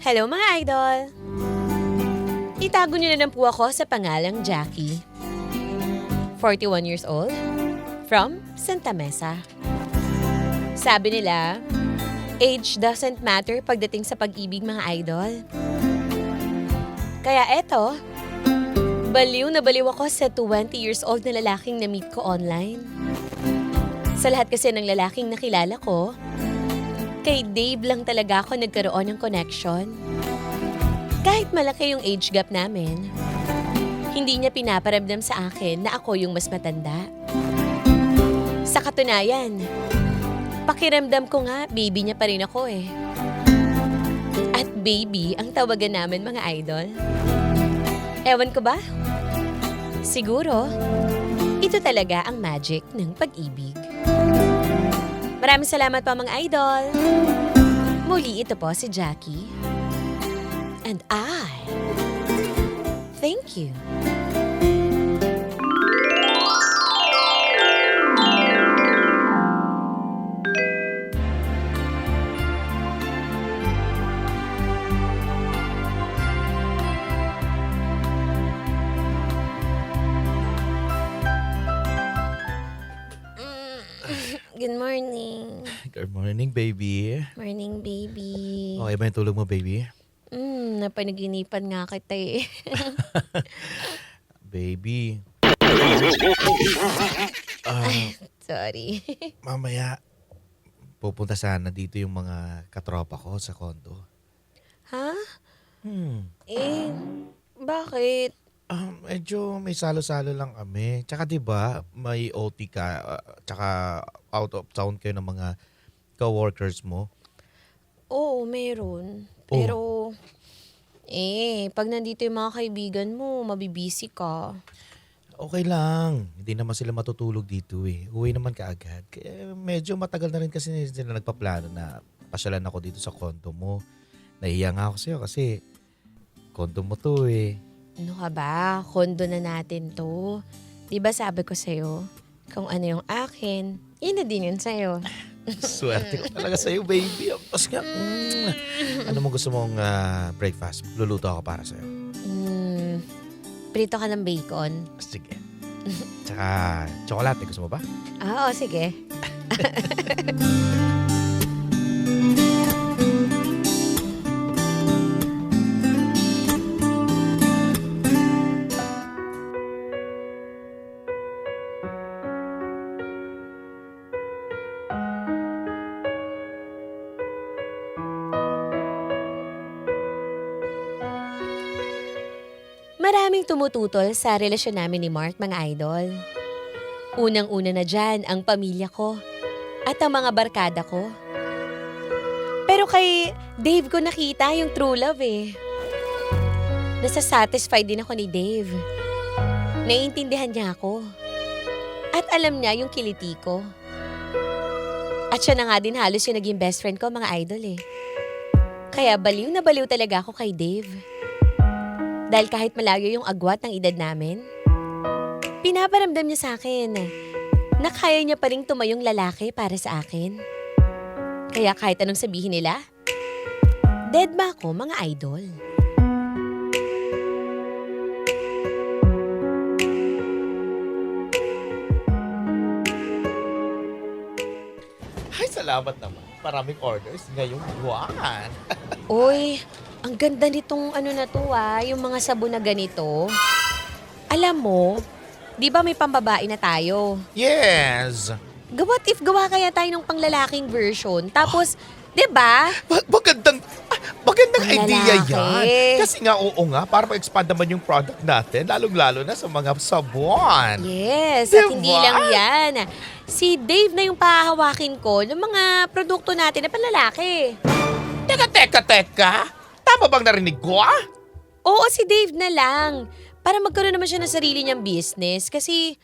Hello mga idol! Itago niyo na lang po ako sa pangalang Jackie. 41 years old, from Santa Mesa. Sabi nila, age doesn't matter pagdating sa pag-ibig mga idol. Kaya eto, baliw na baliw ako sa 20 years old na lalaking na-meet ko online. Sa lahat kasi ng lalaking nakilala ko, Kay Dave lang talaga ako nagkaroon ng connection. Kahit malaki yung age gap namin, hindi niya pinaparamdam sa akin na ako yung mas matanda. Sa katunayan, pakiramdam ko nga baby niya pa rin ako eh. At baby ang tawagan namin mga idol. Ewan ko ba? Siguro, ito talaga ang magic ng pag-ibig. Maraming salamat po mga idol. Muli ito po si Jackie. And I thank you. Morning. Good morning, baby. Morning, baby. Okay ba yung tulog mo, baby? Mm, napanaginipan nga kita eh. Baby. Ah, Sorry. mamaya, pupunta sana dito yung mga katropa ko sa kondo. ha? Hmm. Eh, bakit? Ah, medyo may salo-salo lang kami. Tsaka 'di ba, may OT ka, ah, tsaka out of town kayo ng mga co-workers mo. Oo, meron. Pero, eh, pag nandito yung mga kaibigan mo, mabibisi ka. Okay lang. Hindi naman sila matutulog dito eh. Uwi naman kaagad. Kaya medyo matagal na rin kasi sila nagpaplano na pasyalan ako dito sa kondo mo. Nahiya nga ako sa'yo kasi kondo mo to eh. Ano ka ba? Kondo na natin to. Di ba sabi ko sa'yo, kung ano yung akin, yun na din yun sa'yo. Swerte ko talaga sa'yo, baby. Tapos nga, mm, ano mo gusto mong ah, breakfast? Luluto ako para sa'yo. Mm, prito ka ng bacon. Sige. Tsaka, tsokolate. Gusto mo ba? Ah, oo, sige. Tumututol sa relasyon namin ni Mark, mga idol. Unang-una na dyan ang pamilya ko at ang mga barkada ko. Pero kay Dave ko nakita yung true love eh. Nasa-satisfied din ako ni Dave. Naiintindihan niya ako. At alam niya yung kiliti ko. At siya na nga din halos yung naging best friend ko mga idol eh. Kaya baliw na baliw talaga ako kay Dave. Dahil kahit malayo yung agwat ng edad namin, pinaparamdam niya sa akin na kaya niya pa rin tumayong lalaki para sa akin. Kaya kahit anong sabihin nila, dead ba ako mga idol? Ay, salamat naman. Maraming orders ngayong buwan. Uy, ang ganda nitong ano na to ah, yung mga sabon na ganito. Alam mo, di ba may pambabae na tayo? Yes! Gawat if gawa kaya tayo ng panglalaking version. Tapos, di ba? Ba- magandang, ah, magandang Ang idea lalaki. yan. Kasi nga, oo nga, para ma-expand naman yung product natin, lalong-lalo na sa mga sabon. Yes, at Diba? hindi lang yan. Si Dave na yung pahahawakin ko ng mga produkto natin na panlalaki. Teka, teka, teka. Tama bang narinig ko, ah? Oo, si Dave na lang. Para magkaroon naman siya ng sarili niyang business. Kasi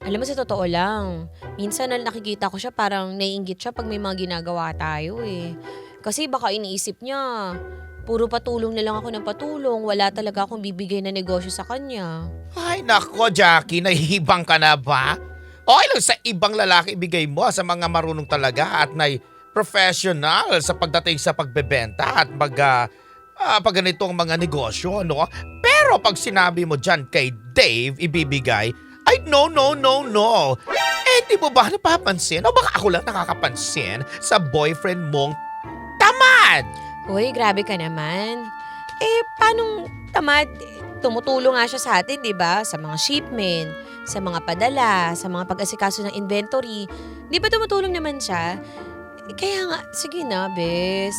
Alam mo sa totoo lang, minsan na nakikita ko siya parang naiingit siya pag may mga ginagawa tayo eh. Kasi baka iniisip niya, puro patulong na lang ako ng patulong, wala talaga akong bibigay na negosyo sa kanya. Ay nako Jackie, nahihibang ka na ba? Okay lang sa ibang lalaki ibigay mo sa mga marunong talaga at may professional sa pagdating sa pagbebenta at mag ah, ah, pag ganitong mga negosyo, no? Pero pag sinabi mo dyan kay Dave ibibigay, ay no, no, no, no. Eh di mo ba napapansin o baka ako lang nakakapansin sa boyfriend mong tamad? Uy, grabe ka naman. Eh, paanong tamad? Tumutulong nga siya sa atin, di ba? Sa mga shipment, sa mga padala, sa mga pag-asikaso ng inventory. Di ba tumutulong naman siya? Kaya nga, sige na, bes.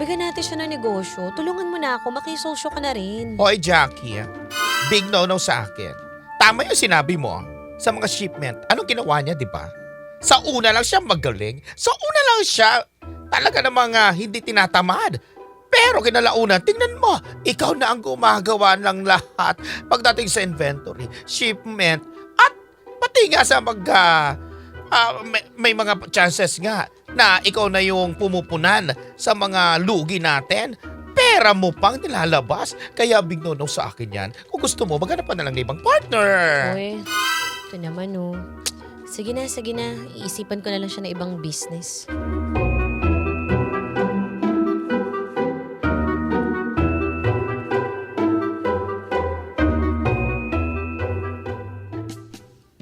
Bigyan natin siya ng negosyo. Tulungan mo na ako, makisosyo ka na rin. Hoy Jackie, big no-no sa akin. Tama yung sinabi mo sa mga shipment. Anong ginawa niya, di ba? Sa una lang siya magaling. Sa una lang siya talaga ng mga hindi tinatamad. Pero kinalaunan, tingnan mo, ikaw na ang gumagawa ng lahat pagdating sa inventory, shipment, at pati nga sa mag... ah, ah, may, may mga chances nga na ikaw na yung pumupunan sa mga lugi natin pera mo pang nilalabas. Kaya big no-no sa akin yan. Kung gusto mo, maghanap ka na lang ng ibang partner. Uy, ito naman oh. Sige na, sige na. Iisipan ko na lang siya ng ibang business.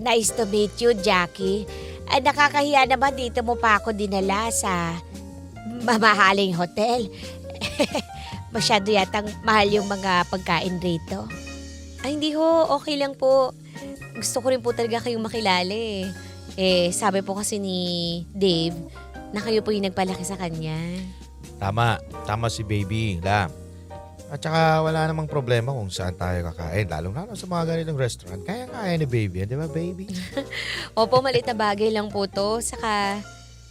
Nice to meet you, Jackie. Ay, nakakahiya naman dito mo pa ako dinala sa mamahaling hotel. Masyado yatang mahal yung mga pagkain rito. Ay, hindi ho. Okay lang po. Gusto ko rin po talaga kayong makilala eh. Eh, sabi po kasi ni Dave na kayo po yung nagpalaki sa kanya. Tama. Tama si baby. La. At saka wala namang problema kung saan tayo kakain. Lalo sa mga ganitong restaurant. Kaya-kaya ni baby. Di ba baby? Opo, maliit na bagay lang po to. Saka,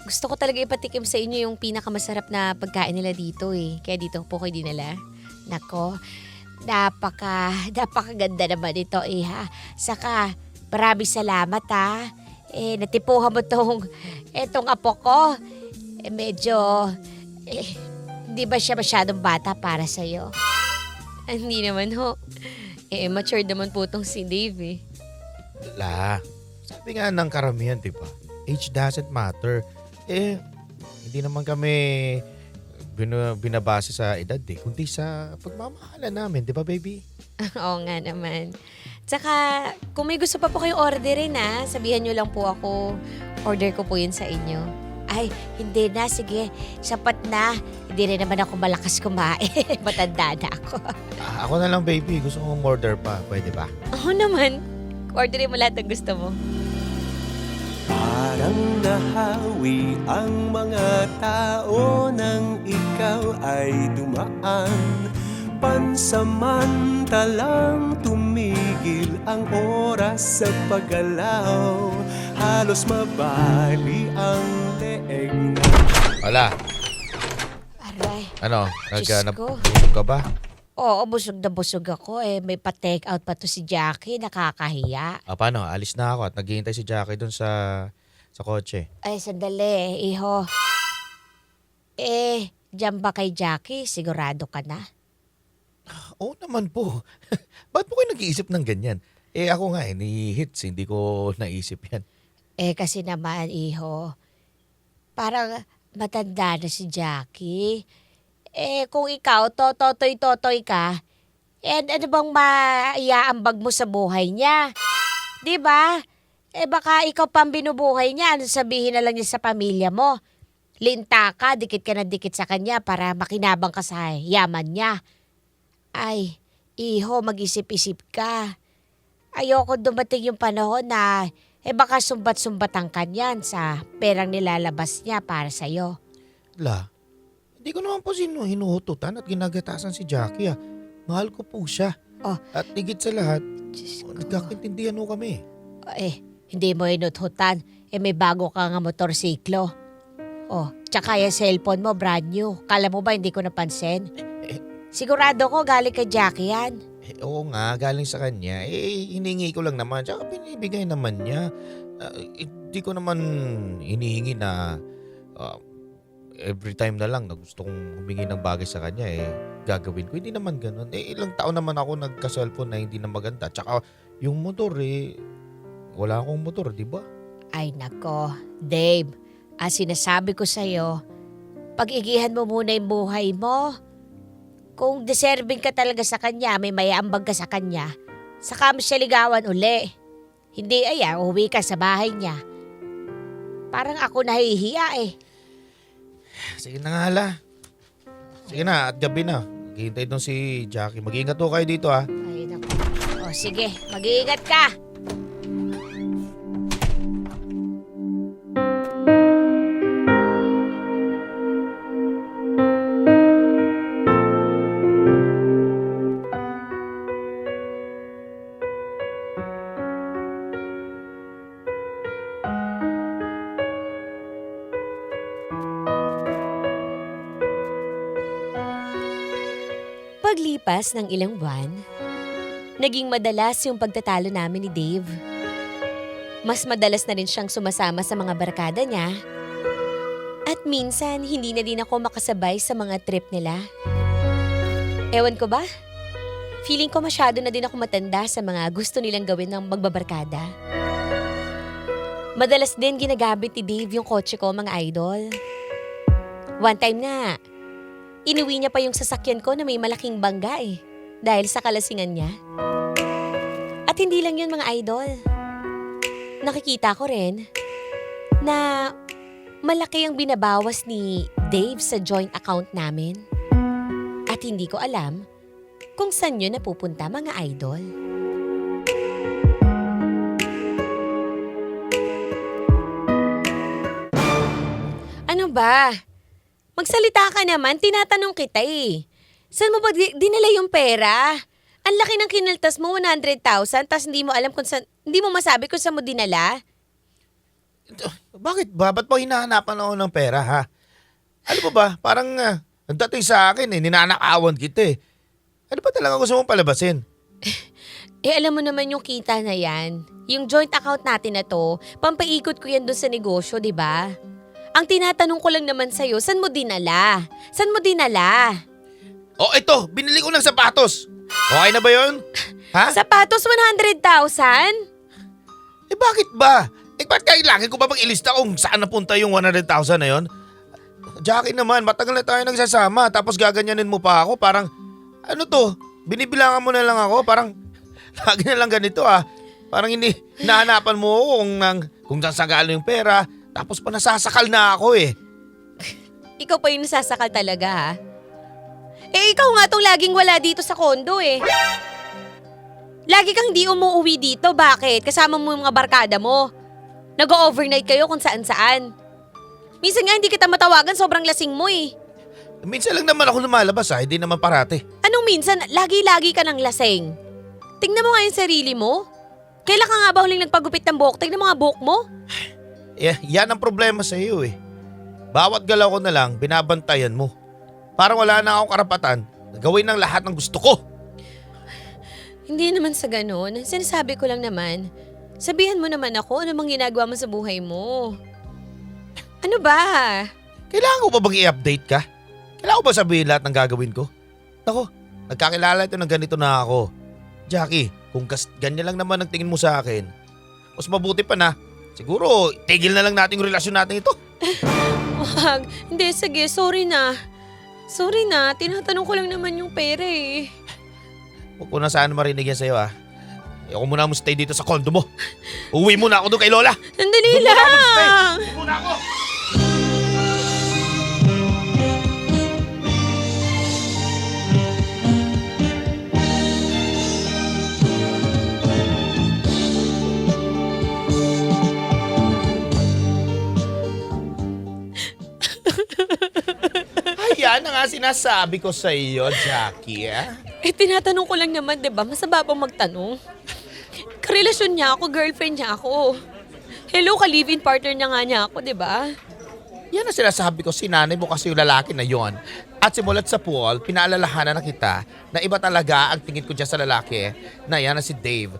gusto ko talaga ipatikim sa inyo yung pinakamasarap na pagkain nila dito eh. Kaya dito po kayo dinala. Nako, napaka, napakaganda naman ito eh ha. Saka, maraming salamat ha. Eh, natipuhan mo tong, etong apo ko. Eh, medyo, eh, di ba siya masyadong bata para sa'yo? Ah, Hindi naman ho. Eh, mature naman po tong si Dave eh. La. Sabi nga ng karamihan, di ba? Age doesn't matter. Eh, hindi naman kami bin- binabase sa edad eh, kundi sa pagmamahalan namin, di ba baby? Oo nga naman. Tsaka, kung may gusto pa po kayong orderin na, sabihan nyo lang po ako. Order ko po yun sa inyo. Ay, hindi na. Sige, sapat na. Hindi rin naman ako malakas kumain. Matanda na ako. Ah, ako na lang baby, gusto kong order pa. Pwede ba? Oo naman. Orderin mo lahat ng gusto mo. Parang nahawi ang mga tao nang ikaw ay dumaan Pansamantalang tumigil ang oras sa paggalaw Halos mabali ang leeg na Wala. Aray. Ano? Diyos Nag, ko. nabusog ka ba? Oo, busog na busog ako. Eh, may pa-take out pa to si Jackie. Nakakahiya. Ah, paano? Alis na ako at naghihintay si Jackie dun sa sa kotse. Ay, sandali, iho. Eh, dyan ba kay Jackie? Sigurado ka na? Oo naman po. Ba't po kayo nag-iisip ng ganyan? Eh ako nga eh, ni hits, hindi ko naisip yan. Eh, kasi naman, iho, parang matanda na si Jackie. Eh, kung ikaw, tototoy-totoy ka, eh, ano bang maiaambag mo sa buhay niya? Ba? Eh, baka ikaw pang binubuhay niya, ano sabihin na lang niya sa pamilya mo? Linta ka, dikit ka na dikit sa kanya para makinabang ka sa yaman niya. Ay, iho, mag-isip-isip ka. Ayoko dumating yung panahon na eh baka sumbat-sumbat ang kanyan sa perang nilalabas niya para sa'yo. La, hindi ko naman po sino hinuhututan at ginagatasan si Jackie ah. Mahal ko po siya. Oh. At higit sa lahat, Diyos ko. nagkakintindihan ho kami. Eh, hindi mo inuthutan. Eh may bago ka nga motorsiklo. Oh, tsaka yung cellphone mo brand new. Kala mo ba hindi ko napansin? Eh. Sigurado ko galing kay Jackie yan. Eh, Eh, oo nga, galing sa kanya. Eh, hiningi ko lang naman. Tsaka binibigay naman niya. Ah, Hindi ko naman hinihingi na ah, every time na lang na gusto kong humingi ng bagay sa kanya eh gagawin ko. Hindi naman ganun. Eh ilang taon naman ako nagka-cellphone na hindi na maganda. Tsaka yung motor eh wala akong motor, di ba? Ay nako, Dave, ang sinasabi ko sa'yo, pag-igihan mo muna yung buhay mo. Kung deserving ka talaga sa kanya, may mayambag ka sa kanya, saka mo siya ligawan uli. Hindi aya, uwi ka sa bahay niya. Parang ako nahihiya eh. Sige na nga hala. Sige na, at gabi na. Maghihintay doon si Jackie. Mag-iingat po kayo dito ha. Ay nako. O sige, mag-iingat ka. Paglipas ng ilang buwan, naging madalas yung pagtatalo namin ni Dave. Mas madalas na rin siyang sumasama sa mga barkada niya. At minsan, hindi na din ako makasabay sa mga trip nila. Ewan ko ba? Feeling ko masyado na din ako matanda sa mga gusto nilang gawin ng magbabarkada. Madalas din ginagamit ni Dave yung kotse ko, mga idol. One time nga, Inuwi niya pa yung sasakyan ko na may malaking bangga eh. Dahil sa kalasingan niya. At hindi lang yun mga idol. Nakikita ko rin na malaki ang binabawas ni Dave sa joint account namin. At hindi ko alam kung saan yun napupunta mga idol. Ano ba? Magsalita ka naman, tinatanong kita eh. Saan mo ba di- dinala yung pera? Ang laki ng kinaltas mo, 100,000, tas hindi mo alam kung saan, hindi mo masabi kung saan mo dinala? Bakit ba? Ba't mo hinahanapan ako ng pera ha? Ano ba ba? Parang uh, ang dating sa akin eh, ninanakawan kita eh. Ano ba talaga gusto mong palabasin? Eh alam mo naman yung kita na yan. Yung joint account natin na to, pampaikot ko yan doon sa negosyo, di ba? Ang tinatanong ko lang naman sa'yo, saan mo dinala? Saan mo dinala? Oh, ito, binili ko ng sapatos. Okay na ba yun? Ha? Sapatos 100,000? Eh bakit ba? Eh ba't kailangan ko ba bang ilista kung saan napunta yung 100,000 na yun? Jackie naman, matagal na tayo nagsasama tapos gaganyanin mo pa ako. Parang, ano to? Binibilangan mo na lang ako. Parang, lagi na lang ganito ah. Parang hindi, nahanapan mo ako kung, nang, kung saan sagalo yung pera. Tapos pa nasasakal na ako eh. Ikaw pa yung nasasakal talaga ha? Eh ikaw nga tong laging wala dito sa kondo eh. Lagi kang di umuwi dito, bakit? Kasama mo yung mga barkada mo. Nag-overnight kayo kung saan-saan. Minsan nga hindi kita matawagan, sobrang lasing mo eh. Minsan lang naman ako lumalabas ah, hindi naman parate. Anong minsan, lagi-lagi ka ng lasing? Tingnan mo nga yung sarili mo. Kailan ka nga ba huling nagpagupit ng buhok? Tingnan mo nga buhok mo. Eh, yan ang problema sa iyo eh. Bawat galaw ko na lang, binabantayan mo. Parang wala na akong karapatan na gawin ng lahat ng gusto ko. Hindi naman sa ganun. Sinasabi ko lang naman. Sabihan mo naman ako ano mang ginagawa mo sa buhay mo. Ano ba? Kailangan ko ba bang i-update ka? Kailangan ko ba sabihin lahat ng gagawin ko? Ako, nagkakilala ito ng ganito na ako. Jackie, kung kas, ganyan lang naman ang tingin mo sa akin, mas mabuti pa na, siguro tigil na lang natin yung relasyon natin ito. Wag. Hindi, sige. Sorry na. Sorry na. Tinatanong ko lang naman yung pera eh. Huwag ko na sana marinig yan sa'yo ah. Ayoko muna mo stay dito sa condo mo. Uwi muna ako doon kay Lola. Sandali Doon muna ako magstay. lang. Uwi muna ako. Nga sinasabi ko sa iyo, Jackie. ah. Eh, tinatanong ko lang naman, di ba? Masaba pang magtanong. Karelasyon niya ako, girlfriend niya ako. Hello, ka-live-in partner niya nga niya ako, di ba? Yan ang sinasabi ko, sinanay mo kasi yung lalaki na yon. At simulat sa pool, pinaalalahanan na kita na iba talaga ang tingin ko dyan sa lalaki na yan na si Dave.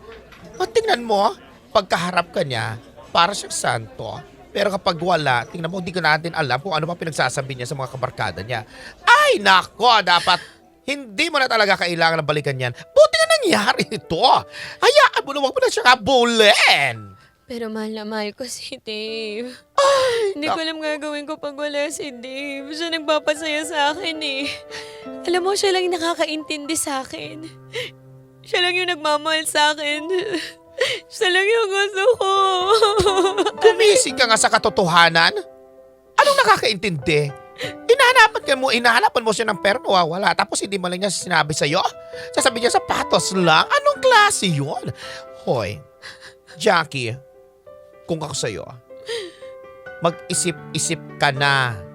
At tingnan mo, pagkaharap ka niya, para siyang santo. Pero kapag wala, tingnan mo, hindi ko natin alam kung ano pa pinagsasabi niya sa mga kabarkada niya. Ay, nako, dapat hindi mo na talaga kailangan ng balikan yan. Buti nga nangyari ito. Hayaan mo na huwag mo na siya kabulin. Pero mahal na mahal ko si Dave. Hindi ko alam gagawin ko pag wala si Dave. Siya nagpapasaya sa akin eh. Alam mo, siya lang yung nakakaintindi sa akin. Siya lang yung nagmamahal sa akin. Siya lang yung gusto ko. Gumising ka nga sa katotohanan. Anong nakakaintindi? Inahanapan ka mo, inahanapan mo siya ng pera wala. Tapos hindi mo lang niya sinabi sa'yo. Sasabi niya sapatos lang. Anong klase yun? Hoy, Jackie, kung ako sa'yo, mag-isip-isip ka na.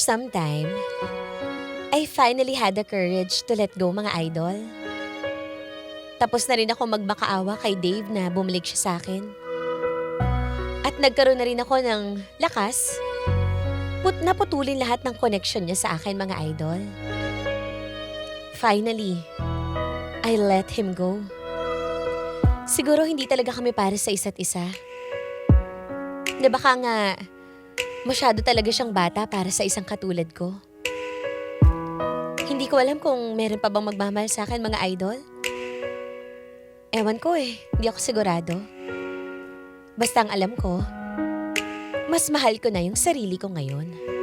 After some time, I finally had the courage to let go mga idol. Tapos na rin ako magmakaawa kay Dave na bumalik siya sa akin. At nagkaroon na rin ako ng lakas put naputulin lahat ng connection niya sa akin mga idol. Finally, I let him go. Siguro hindi talaga kami para sa isa't isa. Na baka nga Masyado talaga siyang bata para sa isang katulad ko. Hindi ko alam kung meron pa bang magmamahal sa akin mga idol. Ewan ko eh, hindi ako sigurado. Basta ang alam ko, mas mahal ko na yung sarili ko ngayon.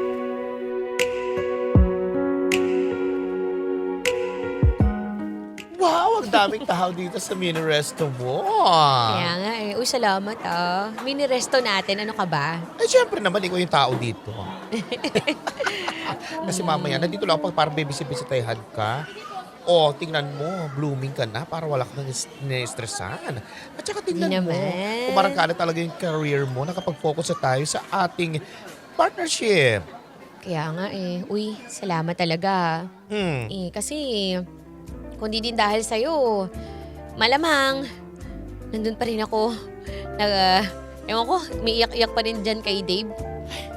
Daming tao dito sa mini resto mo. Kaya nga eh, uy salamat ah. Mini resto natin, ano ka ba? Eh, syempre naman, ikaw yung tao dito. Kasi mamaya, nandito lang pag parang bibisi-bisitayahan ka. O, tingnan mo, blooming ka na para wala kang ni-stressan. At saka tingnan Hindi mo, naman. kumarangkada talaga yung career mo, nakapag-focus na tayo sa ating partnership. Kaya nga eh, uy, salamat talaga. Hmm. Eh, kasi kung di din dahil sa'yo, malamang, nandun pa rin ako. Nag, uh, ewan ko, may iyak-iyak pa rin dyan kay Dave.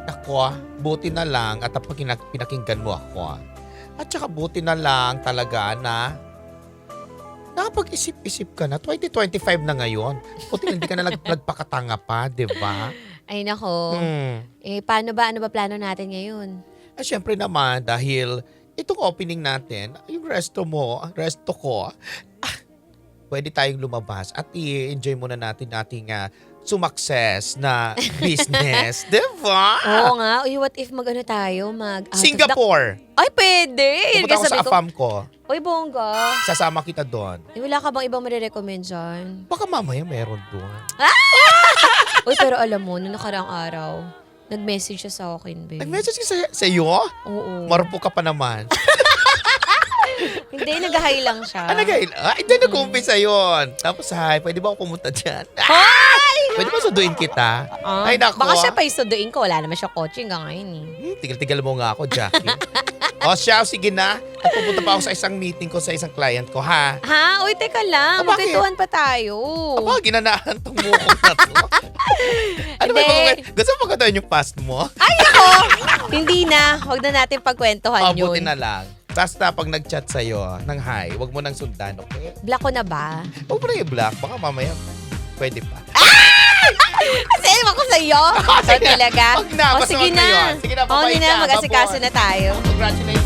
Ako, buti na lang at pag pinak- pinakinggan mo ako. At saka buti na lang talaga na nakapag-isip-isip ka na. 2025 na ngayon. Buti hindi ka na nag- nagpakatanga pa, di ba? Ay nako, Hmm. eh paano ba, ano ba plano natin ngayon? At syempre naman, dahil itong opening natin, yung resto mo, ang resto ko, ah, pwede tayong lumabas at i-enjoy muna natin ating uh, sumakses na business. di ba? Oo nga, uy, what if mag-ano tayo, mag... out of the- Singapore. Ay, pwede! Yun Pupunta ako sa sabi ko, AFAM ko. Uy, bongga. Sasama kita doon. Eh, wala ka bang ibang marirecommend dyan? Baka mamaya meron doon. Uy, pero alam mo, noong nakaraang araw, nag-message siya sa akin, babe. Nag-message ka sa, sa iyo? Oo. Marpo ka pa naman. Hindi, nag-hi lang siya. ah, nag Ah, hindi nag-umpisa yun. Tapos, hi, pwede ba ako pumunta dyan? Pwede ba sunduin kita? Ah, Ay, nako. Baka siya pa isuduin ko. Wala naman siya coaching hanggang ngayon eh. Hmm, tigil-tigil mo nga ako, Jackie. o siya, sige na. At pupunta pa ako sa isang meeting ko sa isang client ko, ha? Ha? Uy, teka lang. Oh, bakit? Magkwentuhan pa tayo. Aba, ginanahan tong mukong na to. ano ba, Hindi. ba- gusto mo pagkatuan yung past mo? Ay, ako! Hindi na. Huwag na natin pagkwentuhan Oh, buti yun. na lang. Basta pag nag-chat sa'yo ng hi, wag mo nang sundan, okay? Black ko na ba? Huwag mo nang i-block. Baka mamaya, pwede pa. Kasi ewan ko sa'yo. so, talaga. Wag na, basta sige wag na. ngayon. Sige na, O, bye-bye hindi na. na. Mag-asikaso na tayo. Congratulations.